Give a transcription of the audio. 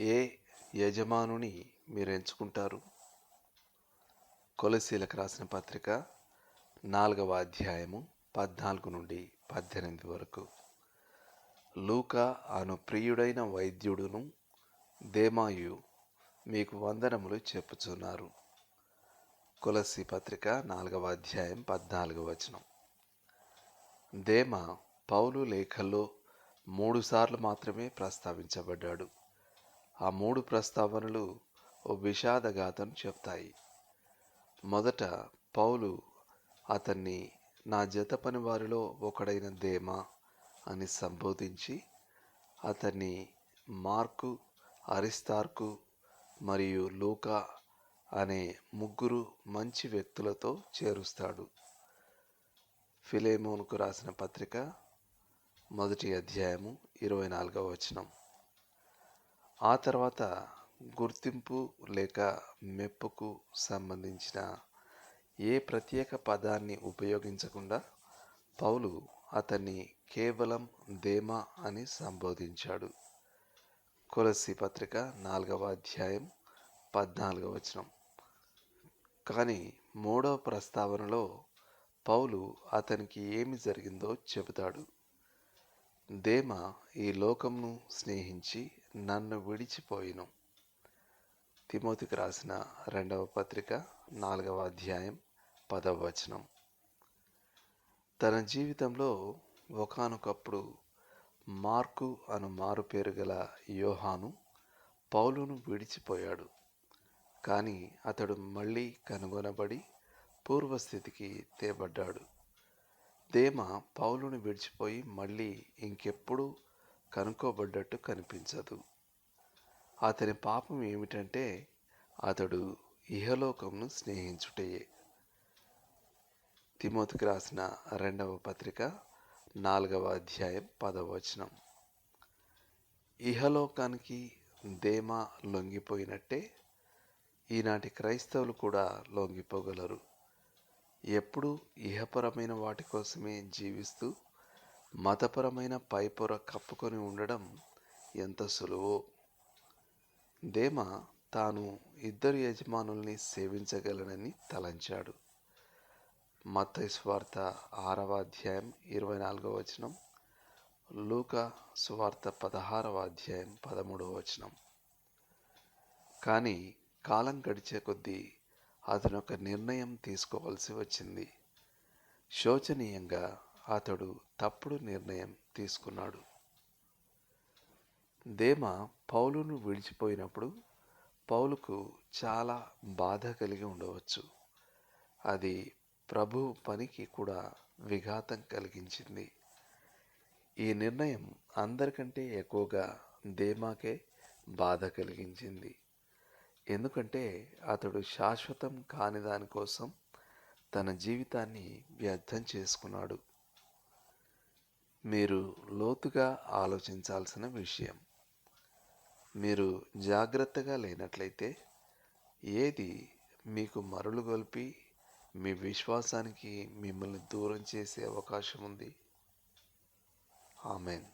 ఏ యజమానుని మీరు ఎంచుకుంటారు? కొలసీలకు రాసిన పత్రిక నాలుగవ అధ్యాయము పద్నాలుగు నుండి పద్దెనిమిది వరకు. లూకా అను ప్రియుడైన వైద్యుడును దేమాయు మీకు వందనములు చెప్పుచున్నారు. కొలసి పత్రిక నాలుగవ అధ్యాయం పద్నాలుగవ వచనం. దేమ పౌలు లేఖల్లో మూడుసార్లు మాత్రమే ప్రస్తావించబడ్డాడు. ఆ మూడు ప్రస్తావనలు ఓ విషాదగాథను చెప్తాయి. మొదట పౌలు అతన్ని నా జత పనివారిలో ఒకడైన దేమా అని సంబోధించి అతన్ని మార్కు అరిస్తార్కు మరియు లూకా అనే ముగ్గురు మంచి వ్యక్తులతో చేరుస్తాడు. ఫిలేమోన్కు రాసిన పత్రిక మొదటి అధ్యాయము ఇరవై నాలుగవ వచనం. ఆ తర్వాత గుర్తింపు లేక మెప్పుకు సంబంధించిన ఏ ప్రత్యేక పదాన్ని ఉపయోగించకుండా పౌలు అతన్ని కేవలం దేమ అని సంబోధించాడు. కొలసి పత్రిక నాలుగవ అధ్యాయం పద్నాలుగవ వచనం. కానీ మూడవ ప్రస్తావనలో పౌలు అతనికి ఏమి జరిగిందో చెబుతాడు. దేమ ఈ లోకంను స్నేహించి నన్ను విడిచిపోయిను. తిమోతికి రాసిన రెండవ పత్రిక నాలుగవ అధ్యాయం పదవ వచనం. తన జీవితంలో ఒకనొకప్పుడు మార్కు అను మారు పేరు గల యోహాను పౌలును విడిచిపోయాడు. కానీ అతడు మళ్ళీ కనుగొనబడి పూర్వస్థితికి తేబడ్డాడు. దేమ పౌలును విడిచిపోయి మళ్ళీ ఇంకెప్పుడు కనుక్కోబడ్డట్టు కనిపించదు. అతని పాపం ఏమిటంటే అతడు ఇహలోకంను స్నేహించుటయే తిమోతికి రాసిన రెండవ పత్రిక నాలుగవ అధ్యాయం పదవచనం ఇహలోకానికి దేమ లొంగిపోయినట్టే ఈనాటి క్రైస్తవులు కూడా లొంగిపోగలరు. ఎప్పుడు ఇహపరమైన వాటి కోసమే జీవిస్తూ మతపరమైన పైపొర కప్పుకొని ఉండడం ఎంత సులువో? దేమ తాను ఇద్దరు యజమానుల్ని సేవించగలనని తలంచాడు. మత స్వార్థ ఆరవ అధ్యాయం ఇరవై నాలుగవ వచనం లూక స్వార్థ పదహారవ అధ్యాయం పదమూడవ వచనం. కానీ కాలం గడిచే కొద్దీ అతను ఒక నిర్ణయం తీసుకోవాల్సి వచ్చింది. శోచనీయంగా అతడు తప్పుడు నిర్ణయం తీసుకున్నాడు. దేమ పౌలును విడిచిపోయినప్పుడు పౌలుకు చాలా బాధ కలిగి ఉండవచ్చు. అది ప్రభు పనికి కూడా విఘాతం కలిగించింది. ఈ నిర్ణయం అందరికంటే ఎక్కువగా దేమాకే బాధ కలిగించింది. ఎందుకంటే అతడు శాశ్వతం కాని దానికోసం తన జీవితాన్ని వ్యర్థం చేసుకున్నాడు. మీరు లోతుగా ఆలోచించాల్సిన విషయం. మీరు జాగ్రత్తగా లేనట్లయితే ఏది మీకు మరలుగొల్పి మీ విశ్వాసానికి మిమ్మల్ని దూరం చేసే అవకాశం ఉంది ఆమెన్.